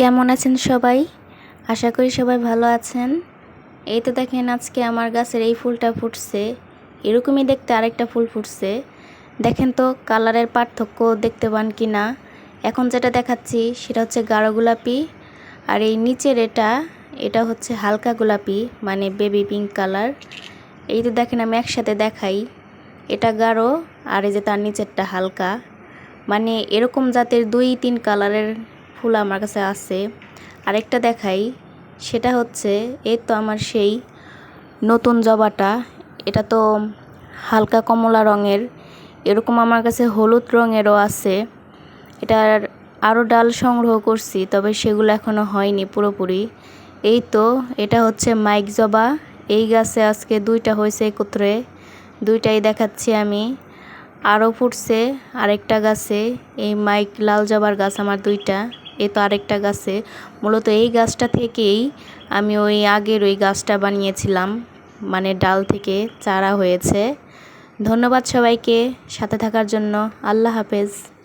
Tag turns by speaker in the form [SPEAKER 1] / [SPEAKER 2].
[SPEAKER 1] কেমন আছেন সবাই? আশা করি সবাই ভালো আছেন। এই তো দেখেন আজকে আমার গাছের এই ফুলটা ফুটছে। এরকমই দেখতে আরেকটা ফুল ফুটছে। দেখেন তো কালারের পার্থক্য দেখতে পান কি না এখন যেটা দেখাচ্ছি সেটা হচ্ছে গাঢ় গোলাপি। আর এই নিচের এটা এটা হচ্ছে হালকা গোলাপি মানে বেবি পিঙ্ক কালার এই তো দেখেন আমি একসাথে দেখাই। এটা গাঢ় আর এই যে তার নিচেরটা হালকা। মানে এরকম জাতের দুই তিন কালারের ফুল আমার কাছে আছে। আরেকটা দেখাই, সেটা হচ্ছে, এই তো আমার সেই নতুন জবাটা। এটা তো হালকা কমলা রঙের, এরকম আমার কাছে হলুদ রঙেরও আছে। এটার আরও ডাল সংগ্রহ করছি, তবে সেগুলো এখনও হয়নি পুরোপুরি। এই তো, এটা হচ্ছে মাইক জবা। এই গাছে আজকে দুইটা হয়েছে একত্রে, দুইটাই দেখাচ্ছি আমি। আরও ফুটছে আরেকটা গাছে, এই মাইক লাল জবার গাছ আমার দুইটা। এ তো আরেকটা গাছে। মূলত এই গাছটা থেকেই আমি ওই আগের ওই গাছটা বানিয়েছিলাম। মানে ডাল থেকে চারা হয়েছে। ধন্যবাদ সবাইকে। সাথে থাকার জন্য আল্লাহ হাফেজ।